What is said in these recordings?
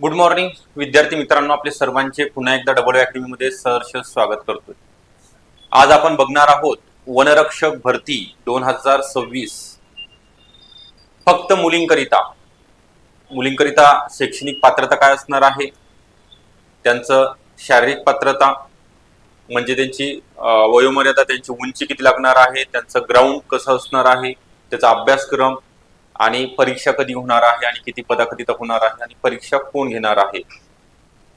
Good morning विद्यार्थी मित्रांनो आपले सर्वांचे पुन्हा एकदा डबल अकॅडमीमध्ये सहर्ष स्वागत करतोय. आज आपण बघणार आहोत वनरक्षक भरती दोन हजार सव्वीस. फक्त मुलींकरिता. मुलींकरिता शैक्षणिक पात्रता काय असणार आहे? त्यांचं शारीरिक पात्रता म्हणजे त्यांची वयोमर्यादा त्यांची उंची किती लागणार आहे? त्यांचं ग्राउंड कसं असणार आहे? त्याचा अभ्यासक्रम आणि परीक्षा कधी होणार आहे आणि किती पदाकरिता होणार आहे आणि परीक्षा कोण घेणार आहे?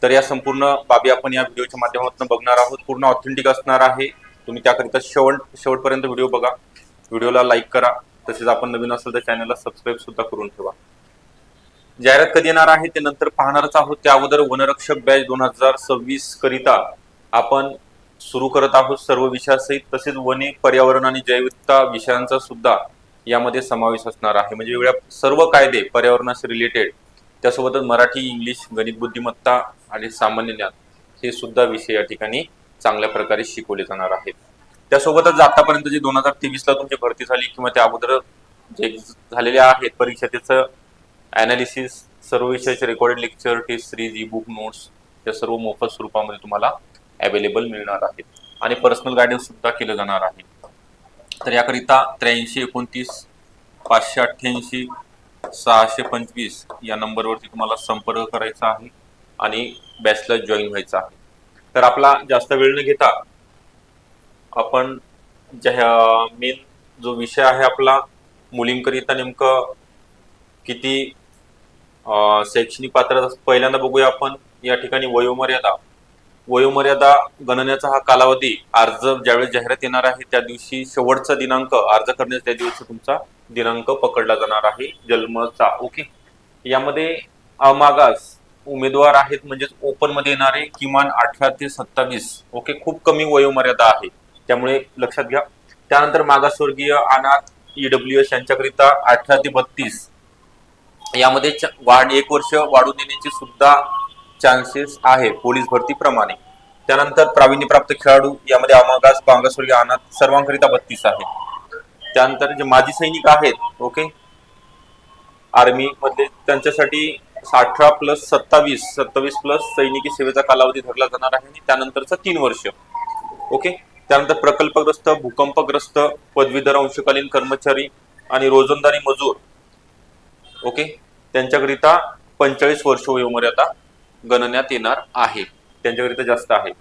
तर या संपूर्ण बाबी आपण या व्हिडिओच्या माध्यमातून बघणार आहोत. पूर्ण ऑथेंटिक असणार आहे. तुम्ही त्याकरिता शेवट शेवटपर्यंत व्हिडिओ बघा. व्हिडिओला लाईक करा. तसेच आपण नवीन असेल तर चॅनलला सबस्क्राईब सुद्धा करून ठेवा. जाहिरात कधी येणार आहे ते नंतर पाहणारच आहोत. त्या अगोदर वनरक्षक बॅच दोन हजार सव्वीस करिता आपण सुरू करत आहोत सर्व विषयासहित. तसेच वने पर्यावरण आणि जैविकता विषयांचा सुद्धा यामध्ये समावेश असणार आहे. म्हणजे वेगळ्या सर्व कायदे पर्यावरणाशी रिलेटेड त्यासोबतच मराठी इंग्लिश गणित बुद्धिमत्ता आणि सामान्य ज्ञान हे सुद्धा विषय या ठिकाणी चांगल्या प्रकारे शिकवले जाणार आहेत. त्यासोबतच आतापर्यंत जे दोन हजार तेवीस ला तुमची भरती झाली किंवा त्या अगोदर जे झालेले आहेत परीक्षा त्याचं अनालिसिस सर्व विषयाचे recorded lecture test series ebook notes या सर्व मोफत स्वरूपामध्ये तुम्हाला अवेलेबल मिळणार आहेत. आणि पर्सनल गायडन्स सुद्धा केलं जाणार आहे. तर याकरिता त्र्याऐंशी एकोणतीस पाचशे अठ्ठ्याऐंशी सहाशे पंचवीस या नंबरवरती तुम्हाला संपर्क करायचा आहे आणि बॅचला जॉईन व्हायचा आहे. तर आपला जास्त वेळ न घेता आपण ज्या मेन जो विषय आहे आपला मुलींकरिता नेमकं किती शैक्षणिक पात्रता पहिल्यांदा बघूया आपण. या ठिकाणी वयोमर्यादा वयोमर्यादा गणनेचा हा कालावधी अर्ज ज्यावेळेस जाहिरात येणार आहे त्या दिवशी शेवटचा दिनांक अर्ज करण्याचा त्या दिवशी तुमचा दिनांक पकडला जाणार आहे जन्मचा. ओके यामध्ये अमागास उमेदवार आहेत म्हणजेच ओपनमध्ये येणारे किमान अठरा ते सत्तावीस. ओके खूप कमी वयोमर्यादा आहे. त्यामुळे लक्षात घ्या. त्यानंतर मागासवर्गीय अनाथ ईडब्ल्यू एस यांच्याकरिता अठरा ते बत्तीस. यामध्ये वाढ एक वर्ष वाढून देण्याची सुद्धा चान्सेस आहे पोलीस भरतीप्रमाणे. त्यानंतर प्रावीण्यप्राप्त खेळाडू यामध्ये अमागास मागासवर्गीय अनाथ सर्वांकरिता बत्तीस आहे. त्यानंतर जे माजी सैनिक आहेत ओके आर्मी मध्ये त्यांच्यासाठी अठरा प्लस सत्तावीस सत्तावीस प्लस सैनिकी सेवेचा कालावधी धरला जाणार आहे आणि त्यानंतरचा तीन वर्ष. ओके त्यानंतर प्रकल्पग्रस्त भूकंपग्रस्त पदवीधर अंशकालीन कर्मचारी आणि रोजंदारी मजूर. ओके त्यांच्याकरिता पंचेचाळीस वर्ष वयोमर्यादा गणण्यात येणार आहे. त्यांच्याकरिता जास्त आहे.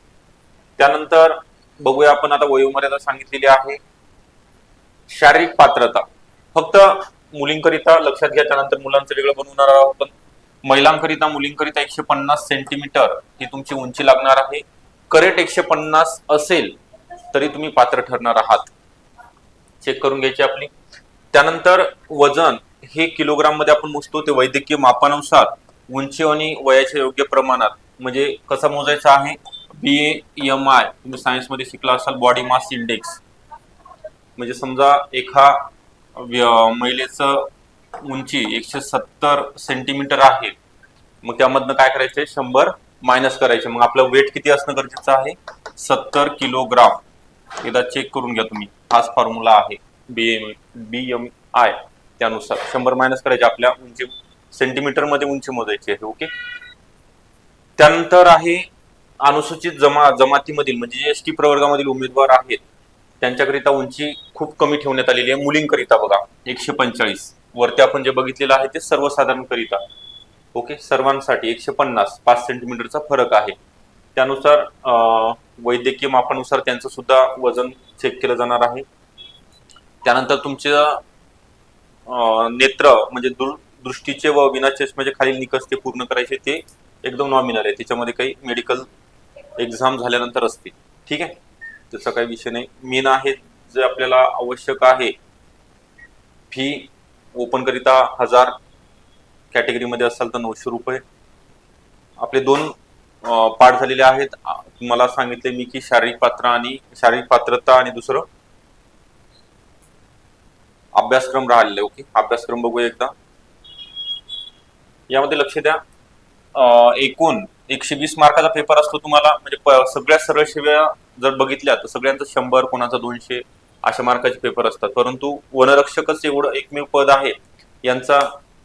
त्यानंतर बघूया आपण आता वयोमर्यादा सांगितलेली आहे. शारीरिक पात्रता. फक्त मुलींकरिता लक्षात घ्या त्यानंतर मुलांचं वेगळं बनवणार आहोत आपण. महिलांकरिता मुलींकरिता एकशे पन्नास सेंटीमीटर ही तुमची उंची लागणार आहे. करेट एकशे पन्नास असेल तरी तुम्ही पात्र ठरणार आहात. चेक करून घ्यायची आपली. त्यानंतर वजन हे किलोग्राममध्ये आपण मोजतो ते वैद्यकीय मापानुसार उंची आणि वयाच्या योग्य प्रमाणात म्हणजे कसं मोजायचं आहे? बी एम आय तुम्ही सायन्समध्ये शिकला असाल बॉडी मास इंडेक्स म्हणजे समजा एका महिलेचं उंची एकशे सत्तर सेंटीमीटर आहे. मग त्यामधनं काय करायचंय? शंभर मायनस करायचे. मग आपलं वेट किती असणं गरजेचं आहे? सत्तर किलोग्राम एकदा चेक करून घ्या तुम्ही. हाच फॉर्म्युला आहे B M B M I त्यानुसार. शंभर मायनस करायचे. आपल्या उंची सेंटीमीटरमध्ये उंची मोजायची आहे ओके? त्यानंतर आहे अनुसूचित जमा जमातीमधील म्हणजे एस टी प्रवर्गामधील उमेदवार आहेत त्यांच्याकरिता उंची खूप कमी ठेवण्यात आलेली आहे मुलींकरिता बघा एकशे पंचेचाळीस. वरती आपण जे बघितलेलं आहे ते सर्वसाधारणकरिता ओके? सर्वांसाठी एकशे पन्नास पाच सेंटीमीटरचा फरक आहे. त्यानुसार वैद्यकीय मापानुसार त्यांचं सुद्धा वजन चेक केलं जाणार आहे. त्यानंतर तुमचं नेत्र म्हणजे दूर दृष्टीचे व विना चष्म्याचे म्हणजे खालील निकष ते पूर्ण करायचे ते एकदम नॉमिनल आहे. त्याच्यामध्ये काही मेडिकल एक्झाम झाल्यानंतर असते ठीक आहे? त्याचा काही विषय नाही. मेन आहे जे आपल्याला आवश्यक आहे फी ओपन करिता हजार कॅटेगरीमध्ये असाल तर नऊशे रुपये. आपले दोन पाठ झालेले आहेत. मला तुम्हाला सांगितले मी की शारीरिक पात्र आणि शारीरिक पात्रता आणि दुसरं अभ्यासक्रम राहिलेले ओके? अभ्यासक्रम बघूया एकदा. यामध्ये लक्ष द्या. एकूण एकशे वीस मार्काचा पेपर असतो तुम्हाला. म्हणजे प- सगळ्या सरळ सेवा जर बघितल्या तर सगळ्यांचं शंभर कोणाचं दोनशे अशा मार्काचे पेपर असतात. परंतु वनरक्षकच एवढं एकमेव पद आहे यांचा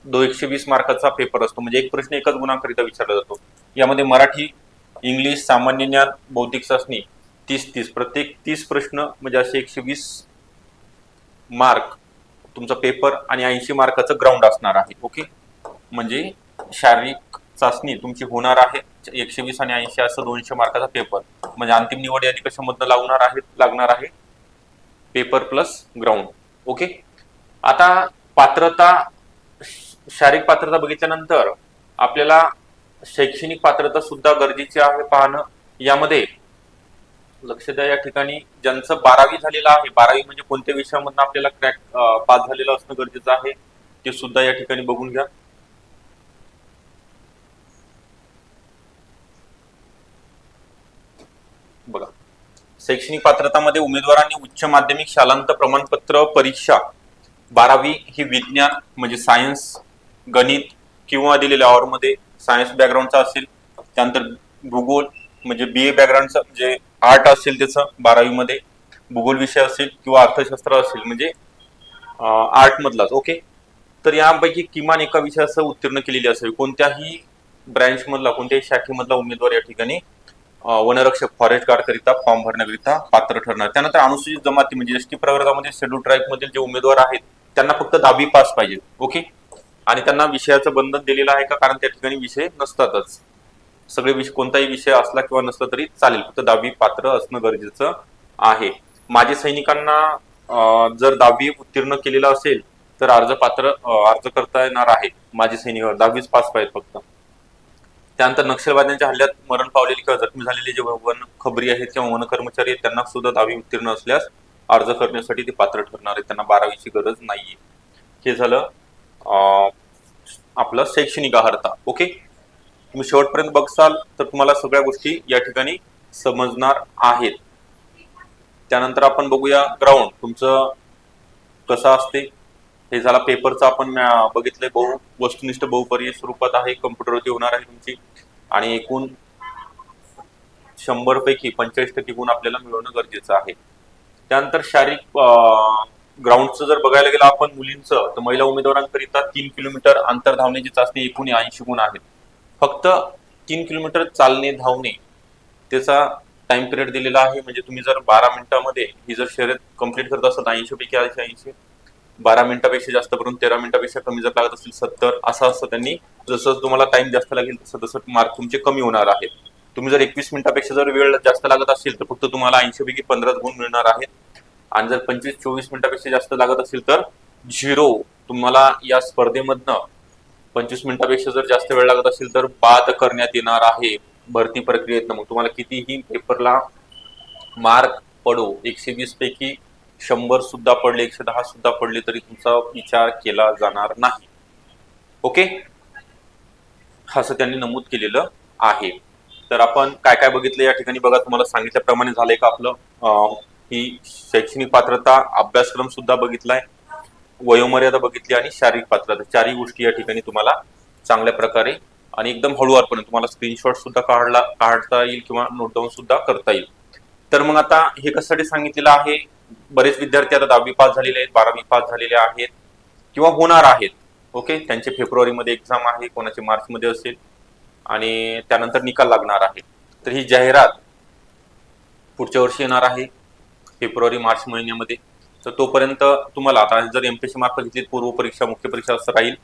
दो एकशे वीस मार्काचा पेपर असतो म्हणजे एक प्रश्न एकाच गुणांकरिता विचारला जातो. यामध्ये मराठी इंग्लिश सामान्य ज्ञान बौद्धिक चाचणी तीस तीस. प्रत्येक तीस प्रश्न म्हणजे असे एकशे वीस मार्क तुमचा पेपर आणि ऐंशी मार्काचं ग्राउंड असणार आहे. ओके म्हणजे शारीरिक चाचणी तुमची होणार आहे. एकशे वीस आणि ऐंशी असं दोनशे मार्काचा पेपर म्हणजे अंतिम निवड यादी कशामधनं लागणार आहे लागणार आहे? पेपर प्लस ग्राउंड ओके आता पात्रता शारीरिक पात्रता बघितल्यानंतर आपल्याला शैक्षणिक पात्रता सुद्धा गरजेची आहे पाहणं. यामध्ये लक्ष द्या या ठिकाणी. ज्यांचं बारावी झालेलं आहे बारावी म्हणजे कोणत्या विषयामधनं आपल्याला क्रॅक पास झालेलं असणं गरजेचं आहे ते सुद्धा या ठिकाणी बघून घ्या बघा शैक्षणिक पात्रतामध्ये उमेदवारांनी उच्च माध्यमिक शालांत प्रमाणपत्र परीक्षा बारावी ही विज्ञान म्हणजे सायन्स गणित किंवा दिलेल्या आवरमध्ये सायन्स बॅकग्राऊंडचा असेल त्यानंतर भूगोल म्हणजे बी ए बॅकग्राऊंडचं म्हणजे आर्ट असेल त्याचं बारावीमध्ये भूगोल विषय असेल किंवा अर्थशास्त्र असेल म्हणजे आर्ट मधलाच ओके तर यापैकी किमान एका विषयासह उत्तीर्ण केलेली असावी. कोणत्याही ब्रँचमधला कोणत्याही शाखेमधला उमेदवार या ठिकाणी वनरक्षक फॉरेस्ट गार्ड करिता फॉर्म भरण्याकरिता पात्र ठरणार. त्यानंतर अनुसूचित जमाती म्हणजे एस टी प्रवर्गामध्ये शेड्यूल ट्राईब मधील जे उमेदवार आहेत त्यांना फक्त दहावी पास पाहिजे ओके? आणि त्यांना विषयाचं बंधन दिलेलं आहे का? कारण त्या ठिकाणी विषय नसतातच. सगळे विषय कोणताही विषय असला किंवा नसला तरी चालेल फक्त दहावी पात्र असणं गरजेचं आहे. माझे सैनिकांना जर दहावी उत्तीर्ण केलेला असेल तर अर्ज पात्र अर्ज करता येणार आहे. माझे सैनिक दहावीच पास पाहिजे फक्त. त्यानंतर नक्षलवाद्यांच्या हल्ल्यात मरण पावलेले किंवा जखमी झालेले जे वन खबरी आहेत किंवा वन कर्मचारी आहेत त्यांना सुद्धा दहावी उत्तीर्ण असल्यास अर्ज करण्यासाठी ते पात्र ठरणार आहेत. त्यांना बारावीची गरज नाहीये. हे झालं आपलं शैक्षणिक आहारता. ओके? तुम्ही शेवटपर्यंत बघसाल तर तुम्हाला सगळ्या गोष्टी या ठिकाणी समजणार आहेत. त्यानंतर आपण बघूया ग्राउंड तुमचं कसं असते? हे झाला पेपरचा आपण बघितलंय. बहु वस्तुनिष्ठ बहुपर्यायी स्वरूपात आहे. कम्प्युटरवरती होणार आहे तुमची. आणि एकूण शंभर पैकी पंचेचाळीस टक्के गुण आपल्याला मिळवणं गरजेचं आहे. त्यानंतर शारीरिक ग्राउंडचं जर बघायला गेलं आपण मुलींचं तर महिला उमेदवारांकरिता तीन किलोमीटर अंतर धावण्याची चाचणी एकूण ऐंशी गुण आहेत. फक्त तीन किलोमीटर चालणे धावणे त्याचा टाइम पिरियड दिलेला आहे. म्हणजे तुम्ही जर बारा मिनिटामध्ये ही जर शर्यत कंप्लीट करत असाल ऐंशी पैकी ऐंशी बारा मिनिटापेक्षा जास्त करून तेरा मिनिटापेक्षा कमी जर लागत असेल सत्तर असं असतं त्यांनी. जसं तुम्हाला टाइम जास्त लागेल तसं तसं मार्क तुमचे कमी होणार आहेत. तुम्ही जर एकवीस मिनिटापेक्षा जर वेळ जास्त लागत असेल तर फक्त तुम्हाला ऐंशी पैकी पंधराच गुण मिळणार आहेत. आणि जर पंचवीस चोवीस मिनिटापेक्षा जास्त लागत असेल तर झिरो. तुम्हाला या स्पर्धेमधनं पंचवीस मिनिटापेक्षा जर जास्त वेळ लागत असेल तर बाद करण्यात येणार आहे. भरती प्रक्रियेतनं. मग तुम्हाला कितीही पेपरला मार्क पडो एकशे वीस पैकी शंभर सुद्धा पडले एकशे दहा सुद्धा पडले तरी तुमचा विचार केला जाणार नाही. ओके असं त्यांनी नमूद केलेलं आहे. तर आपण काय काय बघितलं या ठिकाणी? बघा तुम्हाला सांगितल्याप्रमाणे झालंय का आपलं? ही शैक्षणिक पात्रता अभ्यासक्रम सुद्धा बघितलाय वयोमर्यादा बघितली आणि शारीरिक पात्रता. चारही गोष्टी या ठिकाणी तुम्हाला चांगल्या प्रकारे आणि एकदम हळूवारपणे तुम्हाला स्क्रीनशॉट सुद्धा काढला काढता येईल किंवा नोट डाऊन सुद्धा करता येईल. तर मग आता हे कशासाठी सांगितलेलं आहे? बरेच विद्यार्थी आता दहावी पास झालेले आहेत बारावी पास झालेले आहेत किंवा होणार आहेत ओके? त्यांचे फेब्रुवारीमध्ये एक्झाम आहे कोणाचे मार्चमध्ये असेल आणि त्यानंतर निकाल लागणार आहे. तर ही जाहिरात पुढच्या वर्षी येणार आहे फेब्रुवारी मार्च महिन्यामध्ये. तर तोपर्यंत तुम्हाला आता जर एम एमपीएससी मार्फत घेतली पूर्व परीक्षा मुख्य परीक्षा असं राहील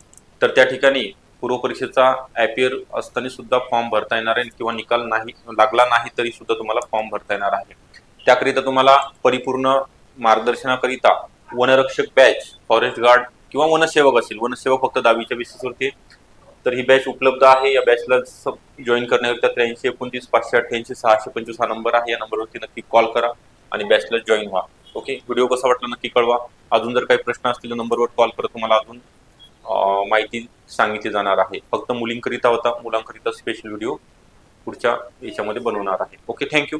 तर त्या ठिकाणी पूर्व परीक्षेचा ॲपियर असताना सुद्धा फॉर्म भरता येणार आहे किंवा निकाल नाही लागला नाही तरी सुद्धा तुम्हाला फॉर्म भरता येणार आहे. त्याकरिता तुम्हाला परिपूर्ण मार्गदर्शनाकरिता वनरक्षक बॅच फॉरेस्ट गार्ड किंवा वनसेवक असेल वनसेवक फक्त दहावीच्या बेसिसवरती तर ही बॅच उपलब्ध आहे. या बॅचला जॉईन करण्याकरिता त्र्याऐंशी एकोणतीस पाचशे अठ्ठ्याऐंशी सहाशे पंचवीस हा नंबर आहे. या नंबरवरती नक्की कॉल करा आणि बॅचला जॉईन व्हा. ओके व्हिडिओ कसा वाटला नक्की कळवा. अजून जर काही प्रश्न असतील तर नंबरवर कॉल करत तुम्हाला अजून माहिती सांगितली जाणार आहे. फक्त मुलींकरिता होता मुलांकरिता स्पेशल व्हिडिओ पुढच्या याच्यामध्ये बनवणार आहे. Okay thank you